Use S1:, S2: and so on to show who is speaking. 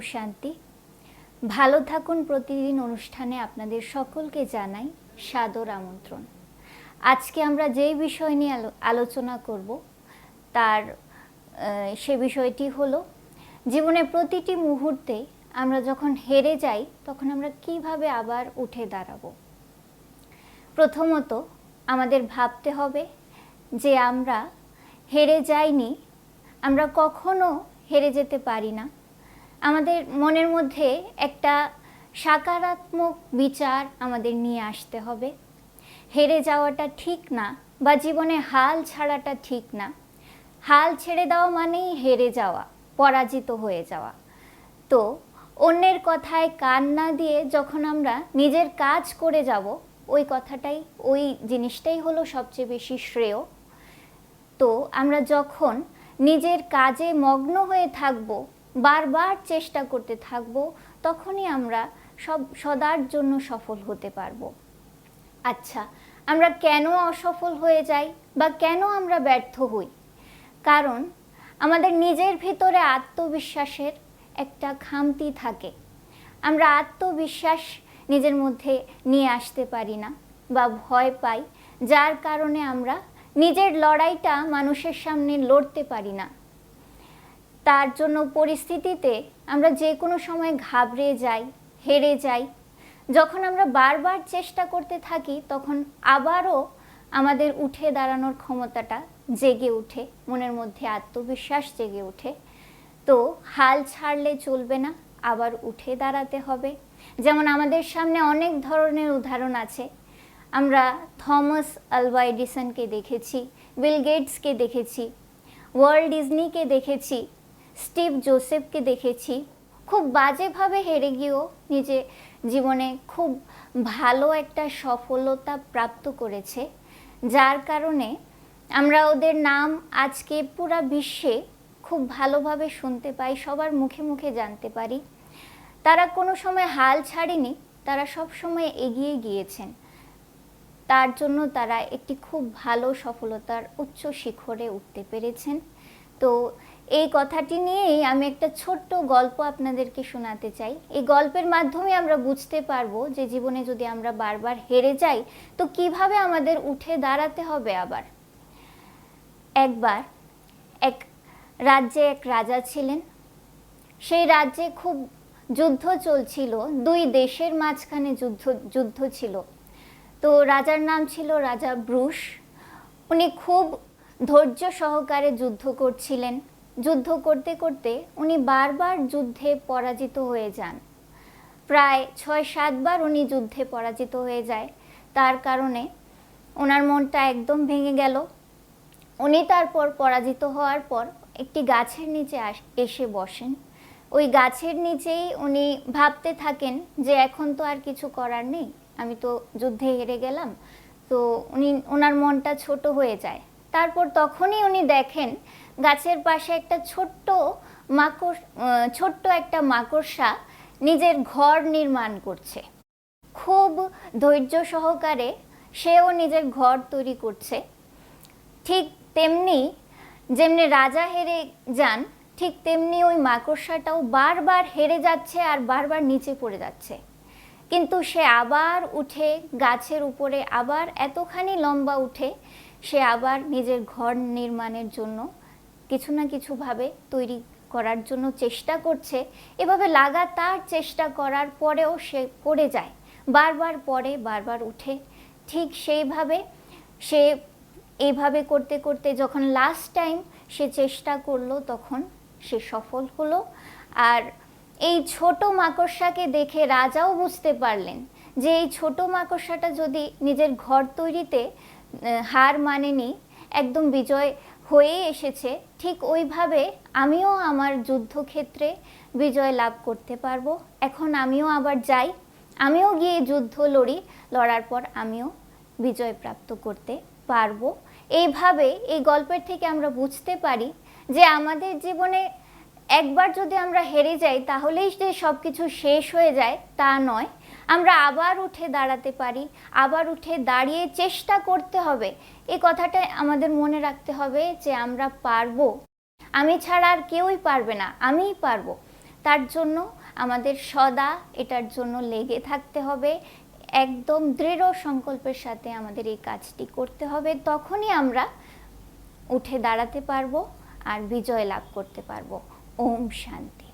S1: শান্তি। ভালো থাকুন প্রতিদিন অনুষ্ঠানে আপনাদের সকলকে জানাই সাদর আমন্ত্রণ। আজকে আমরা যেই বিষয় নিয়ে আলো- আলোচনা করব, তার সে বিষয়টি হলো, জীবনের প্রতিটি মুহূর্তে আমরা যখন হেরে যাই, তখন আমরা কীভাবে আবার উঠে দাঁড়াবো? প্রথমত, আমাদের ভাবতে হবে যে আমরা হেরে যাইনি, আমরা কখনো হেরে যেতে পারি না। আমাদের মনের মধ্যে একটা সাকারাত্মক বিচার আমাদের নিয়ে আসতে হবে। হেরে যাওয়াটা ঠিক না বা জীবনে হাল ছাড়াটা ঠিক না। হাল ছেড়ে দেওয়া মানেই হেরে যাওয়া, পরাজিত হয়ে যাওয়া। তো অন্যের কথায় কান না দিয়ে যখন আমরা নিজের কাজ করে যাব, ওই কথাটাই, ওই জিনিসটাই হলো সবচেয়ে বেশি শ্রেয়। তো আমরা যখন নিজের কাজে মগ্ন হয়ে থাকব বারবার চেষ্টা করতে থাকব, তখনই আমরা সব, সদার জন্য সফল হতে পারব। আচ্ছা আমরা কেন অসফল হয়ে যাই বা কেন আমরা ব্যর্থ হই? কারণ আমাদের নিজের ভিতরে আত্মবিশ্বাসের একটা খামতি থাকে। আমরা আত্মবিশ্বাস নিজের মধ্যে নিয়ে আসতে পারি না বা ভয় পাই, যার কারণে আমরা নিজের লড়াইটা মানুষের সামনে লড়তে পারি না। তার জন্য পরিস্থিতিতে আমরা যে কোনো সময় ঘাবড়ে যাই, হেরে যাই। যখন আমরা বারবার চেষ্টা করতে থাকি, তখন আবারও আমাদের উঠে দাঁড়ানোর ক্ষমতাটা জেগে উঠে মনের মধ্যে আত্মবিশ্বাস জেগে ওঠে। তো হাল ছাড়লে চলবে না, আবার উঠে দাঁড়াতে হবে। যেমন আমাদের সামনে অনেক ধরনের উদাহরণ আছে। আমরা থমাস আলভা এডিসনকে দেখেছি, বিল গেটসকে দেখেছি ওয়ার্ল্ড ডিজনিকে দেখেছি স্টিভ জোসেফকে দেখেছি। খুব বাজেভাবে হেরে গিয়েও নিজে জীবনে খুব ভালো একটা সফলতা প্রাপ্ত করেছে। যার কারণে আমরা ওদের নাম আজকে পুরা বিশ্বে খুব ভালোভাবে শুনতে পাই, সবার মুখে মুখে জানতে পারি। তারা কোনো সময় হাল ছাড়েনি, তারা সব সময় এগিয়ে গিয়েছেন। তার জন্য তারা একটি খুব ভালো সফলতার উচ্চ শিখরে উঠতে পেরেছেন। তো এই কথাটি নিয়েই আমি একটা ছোট্ট গল্প আপনাদেরকে শোনাতে চাই। এই গল্পের মাধ্যমে আমরা বুঝতে পারব যে জীবনে যদি আমরা বারবার হেরে যাই, তো কীভাবে আমাদের উঠে দাঁড়াতে হবে আবার? একবার এক রাজ্যে এক রাজা ছিলেন। সেই রাজ্যে খুব যুদ্ধ চলছিল, দুই দেশের মাঝখানে যুদ্ধ যুদ্ধ ছিল। তো রাজার নাম ছিল রাজা ব্রুশ। উনি খুব ধৈর্য সহকারে যুদ্ধ করছিলেন। যুদ্ধ করতে করতে উনি বারবার যুদ্ধে পরাজিত হয়ে যান। প্রায় ছয় সাতবার উনি যুদ্ধে পরাজিত হয়ে যায়। তার কারণে ওনার মনটা একদম ভেঙে গেল। উনি তারপর পরাজিত হওয়ার পর একটি গাছের নিচে এসে বসেন। ওই গাছের নিচেই উনি ভাবতে থাকেন যে এখন তো আর কিছু করার নেই, আমি তো যুদ্ধে হেরে গেলাম। তো উনি ওনার মনটা ছোট হয়ে যায়। তারপর তখনই উনি দেখেন গাছের পাশে একটা ছোট্ট মাকড় ছোট্ট একটা মাকড়সা নিজের ঘর নির্মাণ করছে। খুব ধৈর্য সহকারে সেও নিজের ঘর তৈরি করছে। ঠিক তেমনি, যেমনি রাজা হেরে যান, ঠিক তেমনি ওই মাকড়সাটাও বারবার হেরে যাচ্ছে আর বারবার নিচে পড়ে যাচ্ছে। কিন্তু সে আবার উঠে গাছের উপরে, আবার এতখানি লম্বা উঠে সে আবার নিজের ঘর নির্মাণের জন্য কিছু না কিছুভাবে তৈরি করার জন্য চেষ্টা করছে। এভাবে লাগাতার চেষ্টা করার পরেও সে পড়ে যায়। বারবার পড়ে, বারবার উঠে। ঠিক সেইভাবে সে এইভাবে করতে করতে যখন লাস্ট টাইম সে চেষ্টা করল, তখন সে সফল হলো। আর এই ছোট মাকড়সাকে দেখে রাজাও বুঝতে পারলেন যে এই ছোট মাকড়সাটা যদি নিজের ঘর তৈরিতে হার মানেনি, একদম বিজয় হয়ে এসেছে, ঠিক ওইভাবে আমিও আমার যুদ্ধক্ষেত্রে বিজয় লাভ করতে পারব। এখন আমিও আবার যাই, আমিও গিয়ে যুদ্ধ লড়ি, লড়ার পর আমিও বিজয় প্রাপ্ত করতে পারব। এইভাবে এই গল্পের থেকে আমরা বুঝতে পারি যে আমাদের জীবনে একবার যদি আমরা হেরে যাই, তাহলেই যে সব কিছু শেষ হয়ে যায়, তা নয়। আমরা আবার উঠে দাঁড়াতে পারি, আবার উঠে দাঁড়িয়ে চেষ্টা করতে হবে। এই কথাটা আমাদের মনে রাখতে হবে যে আমরা পারব। আমি ছাড়া আর কেউই পারবে না, আমিই পারব। তার জন্য আমাদের সদা এটার জন্য লেগে থাকতে হবে। একদম দৃঢ় সংকল্পের সাথে আমাদের এই কাজটি করতে হবে। তখনই আমরা উঠে দাঁড়াতে পারব আর বিজয় লাভ করতে পারব। ওম শান্তি